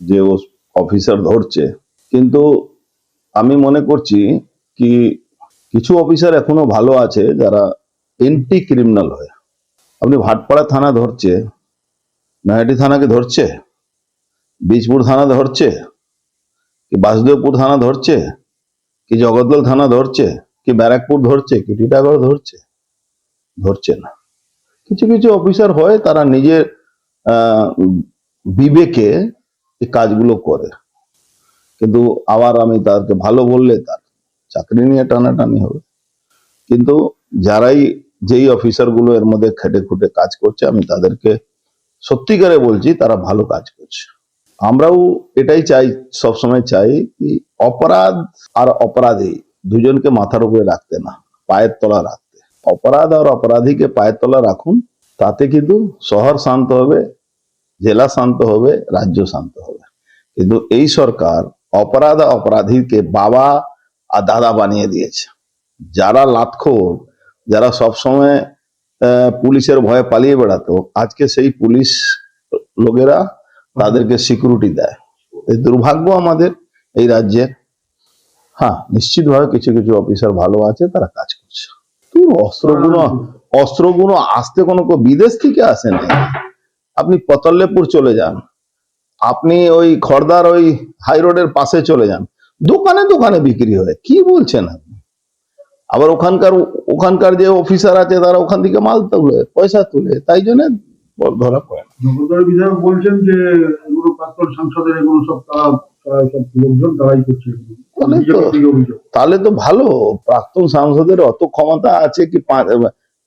যে ও অফিসার ধরছে। কিন্তু আমি মনে করছি কি কিছু অফিসার এখনও ভালো আছে যারা এন্টি ক্রিমিনাল হয়ে। আপনি ভাটপাড়া থানা ধরছে, নয়াটি থানাকে ধরছে, বীজপুর থানা ধরছে, কি বাসুদেবপুর থানা ধরছে, কি জগদ্দল থানা ধরছে, কি ব্যারাকপুর ধরছে, কি টিটাগড় ধরছে ধরছে না। কিছু কিছু অফিসার হয় তারা নিজের বিবেকে এই কাজগুলো করে। কিন্তু আবার আমি তাদেরকে ভালো বললে তার চাকরি নিয়ে টানাটানি হবে। কিন্তু যারাই যেই অফিসারগুলো এর মধ্যে খেটে খুটে কাজ করছে, আমি তাদেরকে সত্যিকারে বলছি, তারা ভালো কাজ করছে। আমরাও এটাই চাই, সবসময় চাই কি অপরাধ আর অপরাধী দুজনকে মাথার উপরে রাখতে না, পায়ের তলা রাখতে। অপরাধ আর অপরাধীকে পায়ের তলা রাখুন, তাতে কিন্তু শহর শান্ত হবে, জেলা শান্ত হবে, রাজ্য শান্ত হবে। কিন্তু এই সরকার অপরাধ অপরাধীকে বাবা আর দাদা বানিয়ে দিয়েছে। যারা লাতখোর, যারা সবসময় পুলিশের ভয়ে পালিয়ে বেড়াতো, আজকে সেই পুলিশ লোকেরা তাদেরকে সিকিউরিটি দেয়। এই দুর্ভাগ্য আমাদের এই রাজ্যে। হ্যাঁ নিশ্চিতভাবে কিছু কিছু অফিসার ভালো আছে, তারা কাজ করছে। তোর অস্ত্রগুলো অস্ত্রগুলো আসতে কোনো বিদেশ থেকে আসেনি। আপনি পতল্লেপুর চলে যান। আপনি ওই খড়দার ওই হাই রোডের পাশে চলে যান। দোকানে দোকানে বিক্রি হয় কি বলছেন আপনি? আবার ওখানকার ওখানকার যে অফিসার আছে তারা ওখান থেকে মাল তুলে পয়সা তুলে তাই জন্য ধরা পড়ে না। বিধায়ক বলছেন যে এগুলো প্রাক্তন সাংসদের এগুলো সব তারা লোকজন করছে। তাহলে তো ভালো প্রাক্তন সাংসদের অত ক্ষমতা আছে কি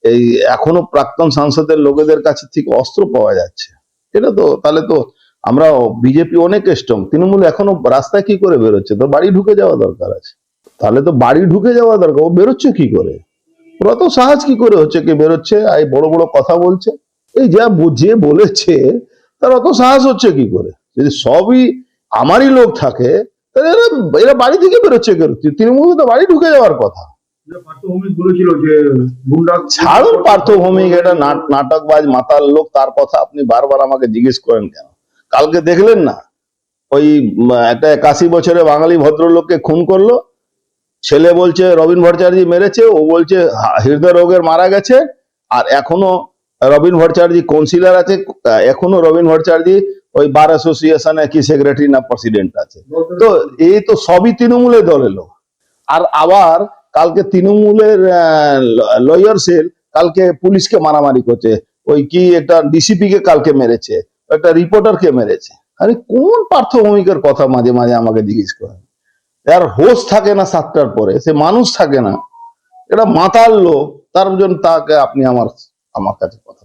এই এখনও প্রাক্তন সাংসদের লোকেদের কাছে থেকে অস্ত্র পাওয়া যাচ্ছে। এটা তো তাহলে তো আমরা বিজেপি অনেক স্ট্রং তৃণমূল এখনও রাস্তায় কি করে বেরোচ্ছে? তো বাড়ি ঢুকে যাওয়া দরকার আছে। তাহলে তো বাড়ি ঢুকে যাওয়া দরকার ও বেরোচ্ছে কি করে? ওরা তো সাহস কি করে হচ্ছে কি বেরোচ্ছে? এই বড় বড় কথা বলছে। এই যা যে বলেছে তার অত সাহস হচ্ছে কি করে? যদি সবই আমারই লোক থাকে তাহলে এরা এরা বাড়ি থেকে বেরোচ্ছে কেন তৃণমূল তো বাড়ি ঢুকে যাওয়ার কথা। যে পার্থভূমিক বলেছিল যে গুন্ডা ছাড়ুন পার্থভৌমিক এটা নাট- নাটকবাজ মাতাল লোক তার কথা আপনি বারবার আমাকে জিজ্ঞেস করেন কেন? কালকে দেখলেন না? ওই একটা একাশি বছরে বাঙালি ভদ্রলোককে খুন করল। ছেলে বলছে, রবীন ভট্টাচার্য মেরেছে, ও বলছে হৃদয় রোগের মারা গেছে, আর এখনও রবীন ভট্টাচার্য কাউন্সিলর আছে। এখনও রবীন ভট্টাচার্য ওই বার অ্যাসোসিয়েশনে কি সেক্রেটারি না প্রেসিডেন্ট আছে। তো এই তো সবই তৃণমূলের দলের লোক। আর আবার কালকে তৃণমূলের লয়ার সেল কালকে পুলিশকে মারামারি করছে। ওই কি একটা ডিসিপি কে কালকে মেরেছে। একটা রিপোর্টারকে মেরেছে। আরে কোন পার্থভূমিকের কথা মাঝে মাঝে আমাকে জিজ্ঞেস করে? তার হোস থাকে না সাতটার পরে, সে মানুষ থাকে না। এটা মাতাল লোক, তার জন্য তাকে আপনি আমার আমার কাছে কথা।